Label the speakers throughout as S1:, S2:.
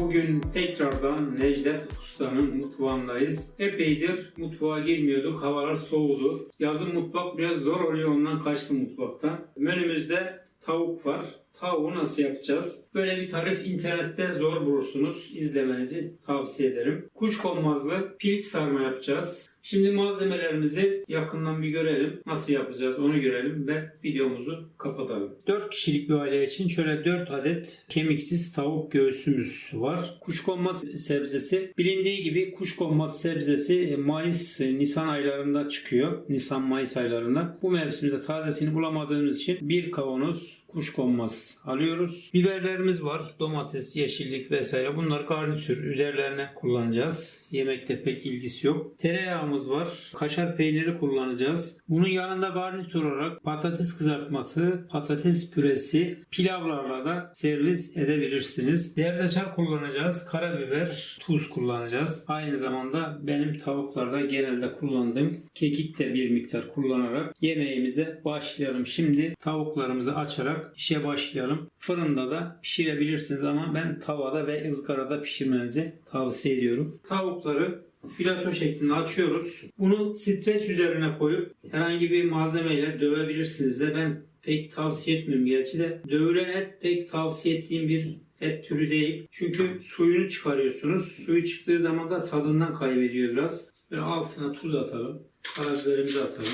S1: Bugün tekrardan Necdet Usta'nın mutfağındayız. Epeydir mutfağa girmiyorduk. Havalar soğudu. Yazın mutfak biraz zor oluyor. Ondan kaçtım mutfaktan. Menümüzde tavuk var. Tavuğu nasıl yapacağız? Böyle bir tarif internette zor bulursunuz. İzlemenizi tavsiye ederim. Kuşkonmazlı piliç sarma yapacağız. Şimdi malzemelerimizi yakından bir görelim. Nasıl yapacağız onu görelim ve videomuzu kapatalım. 4 kişilik bir aile için şöyle 4 adet kemiksiz tavuk göğsümüz var. Kuşkonmaz sebzesi bilindiği gibi kuşkonmaz sebzesi e, Mayıs, e, Nisan aylarında çıkıyor. Nisan-Mayıs aylarında. Bu mevsimde tazesini bulamadığımız için bir kavanoz kuşkonmaz alıyoruz. Biberlerimiz var. Domates, yeşillik vesaire. Bunlar garnitür. Üzerlerine kullanacağız. Yemekte pek ilgisi yok. Tereyağımız var. Kaşar peyniri kullanacağız. Bunun yanında garnitür olarak patates kızartması, patates püresi, pilavlarla da servis edebilirsiniz. Zerdeçal kullanacağız. Karabiber, tuz kullanacağız. Aynı zamanda benim tavuklarda genelde kullandığım kekik de bir miktar kullanarak yemeğimize başlayalım. Şimdi tavuklarımızı açarak işe başlayalım. Fırında da pişirebilirsiniz ama ben tavada ve ızgarada pişirmenizi tavsiye ediyorum. Tavukları filato şeklinde açıyoruz. Bunu streç üzerine koyup herhangi bir malzemeyle dövebilirsiniz de ben pek tavsiye etmiyorum. Gerçi de dövülen et pek tavsiye ettiğim bir et türü değil. Çünkü suyunu çıkarıyorsunuz. Suyu çıktığı zaman da tadından kaybediyor biraz. Böyle altına tuz atalım. Karabiberimizi atalım.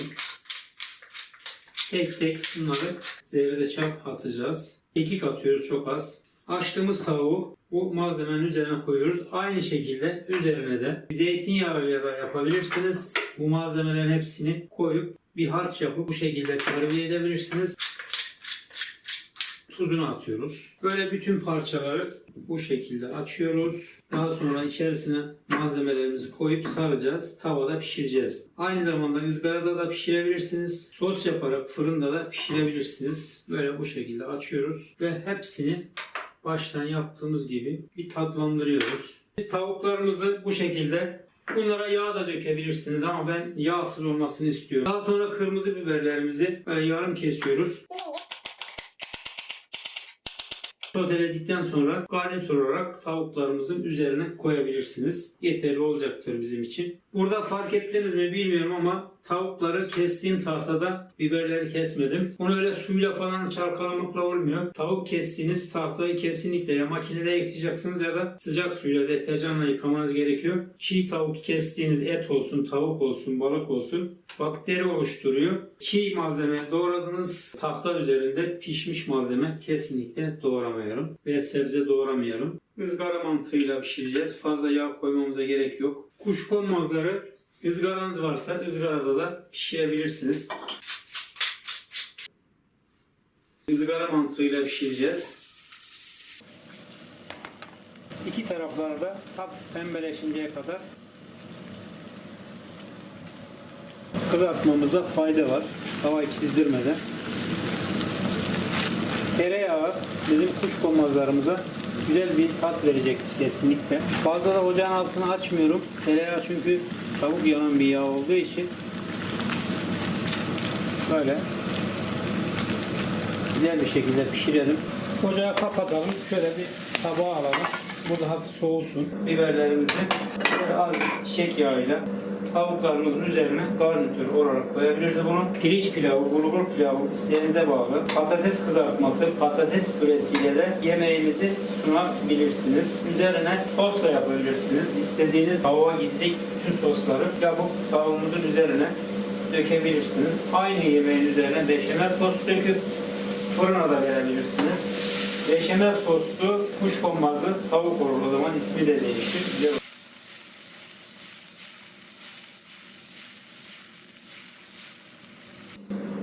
S1: Tek tek bunları zerdeçal atacağız. Kekik atıyoruz çok az. Açtığımız tavuğu bu malzemenin üzerine koyuyoruz. Aynı şekilde üzerine de zeytinyağıyla da yapabilirsiniz. Bu malzemelerin hepsini koyup bir harç yapıp bu şekilde terbiye edebilirsiniz. Tuzunu atıyoruz. Böyle bütün parçaları bu şekilde açıyoruz. Daha sonra içerisine malzemelerimizi koyup saracağız. Tavada pişireceğiz. Aynı zamanda ızgarada da pişirebilirsiniz. Sos yaparak fırında da pişirebilirsiniz. Böyle bu şekilde açıyoruz ve hepsini baştan yaptığımız gibi bir tatlandırıyoruz. Tavuklarımızı bu şekilde Bunlara yağ da dökebilirsiniz ama ben yağsız olmasını istiyorum. Daha sonra kırmızı biberlerimizi böyle yarım kesiyoruz. Soteledikten sonra garnitür olarak tavuklarımızın üzerine koyabilirsiniz. Yeterli olacaktır bizim için. Burada fark ettiniz mi bilmiyorum ama tavukları kestiğim tahtada biberleri kesmedim. Onu öyle suyla falan çalkalamakla olmuyor. Tavuk kestiğiniz tahtayı kesinlikle ya makinede yıkayacaksınız ya da sıcak suyla deterjanla yıkamanız gerekiyor. Çiğ tavuk kestiğiniz et olsun, tavuk olsun, balık olsun bakteri oluşturuyor. Çiğ malzeme doğradığınız tahta üzerinde pişmiş malzeme kesinlikle doğramayalım ve sebze doğramayalım. Izgara mantığıyla pişireceğiz. Fazla yağ koymamıza gerek yok. Kuşkonmazları ızgaranız varsa ızgarada da pişirebilirsiniz. Izgara mantığıyla pişireceğiz. İki tarafları da hafif pembeleşinceye kadar kızartmamızda fayda var. Havayı çizdirmeden. Tereyağı bizim kuşkonmazlarımıza güzel bir tat verecek kesinlikle. Fazla da ocağın altını açmıyorum. Tereyağı çünkü tavuk yanan bir yağ olduğu için böyle güzel bir şekilde pişirelim. Ocağı kapatalım. Şöyle bir tabağa alalım. Burada hafif soğusun. Biberlerimizi az çiçek yağıyla tavuklarımızın üzerine garnitür olarak koyabiliriz bunu. Pirinç pilavı, bulgur pilavı isteğinize bağlı. Patates kızartması, patates püresiyle de yemeğinizi sunabilirsiniz. Üzerine sos da yapabilirsiniz. İstediğiniz tavuğa gidecek bütün sosları yapıp tavuğumuzun üzerine dökebilirsiniz. Aynı yemeğin üzerine beşamel sos döküp fırına da verebilirsiniz. Beşamel soslu kuşkonmazlı tavuk olur o zaman ismi de değişir. Güzel olur.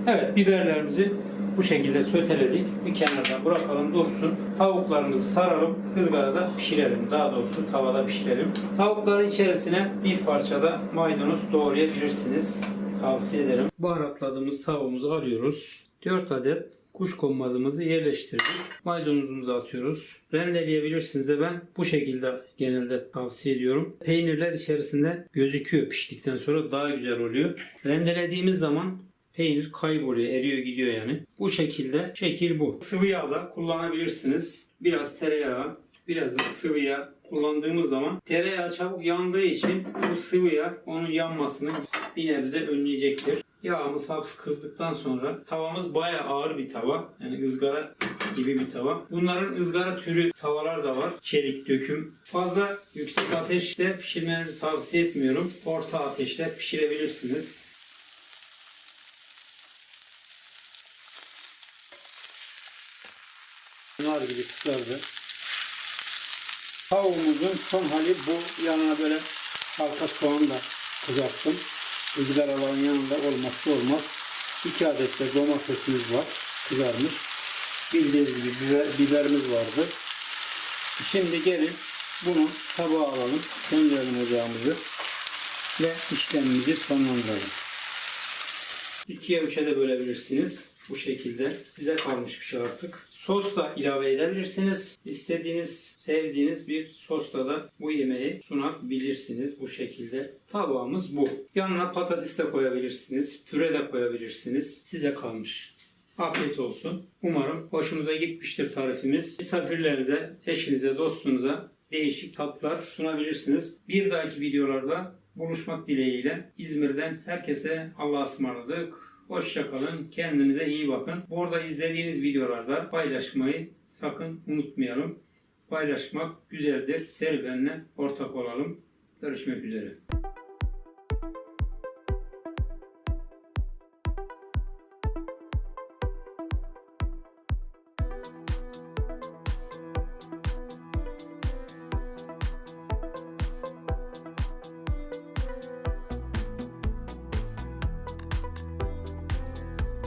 S1: Evet biberlerimizi bu şekilde söteledik. Bir kenarda bırakalım dursun. Tavuklarımızı saralım. ızgarada pişirelim. Daha doğrusu tavada pişirelim. Tavukların içerisine bir parça da maydanoz doğrayabilirsiniz. Tavsiye ederim. Baharatladığımız tavuğumuzu alıyoruz. 4 adet kuşkonmazımızı yerleştirdik. Maydanozumuzu atıyoruz. Rendeleyebilirsiniz de ben bu şekilde genelde tavsiye ediyorum. Peynirler içerisinde gözüküyor piştikten sonra daha güzel oluyor. Rendelediğimiz zaman peynir kayboluyor, eriyor gidiyor yani. Bu şekilde şekil bu. Sıvı yağ da kullanabilirsiniz. Biraz tereyağı biraz da sıvı yağ kullandığımız zaman tereyağı çabuk yandığı için bu sıvı yağ onun yanmasını bir nebze önleyecektir. Yağımız hafif kızdıktan sonra tavamız bayağı ağır bir tava. Yani ızgara gibi bir tava. Bunların ızgara türü tavalar da var. Çelik döküm. Fazla yüksek ateşte pişirmenizi tavsiye etmiyorum. Orta ateşte pişirebilirsiniz. Nar gibi kızardı. Tavuğumuzun son hali bu. Yanına böyle halka soğan da kızarttım. Izgaraların yanında olmazsa olmaz. İki adet de domatesimiz var. Kızarmış. Bildiğiniz gibi biber, biberimiz vardı. Şimdi gelin bunu tabağa alalım. Söndürelim ocağımızı. Ve işlemimizi sonlandıralım. İkiye üçe de bölebilirsiniz. Bu şekilde. Size kalmış bir şey artık. Sos da ilave edebilirsiniz. İstediğiniz, sevdiğiniz bir sosla da bu yemeği sunabilirsiniz bu şekilde. Tabağımız bu. Yanına patates de koyabilirsiniz. Püre de koyabilirsiniz. Size kalmış. Afiyet olsun. Umarım hoşunuza gitmiştir tarifimiz. Misafirlerinize, eşinize, dostunuza değişik tatlar sunabilirsiniz. Bir dahaki videolarda buluşmak dileğiyle İzmir'den herkese Allah'a ısmarladık. Hoşçakalın. Kendinize iyi bakın. Burada izlediğiniz videolarda paylaşmayı sakın unutmayalım. Paylaşmak güzeldir. Serüvenle ortak olalım. Görüşmek üzere.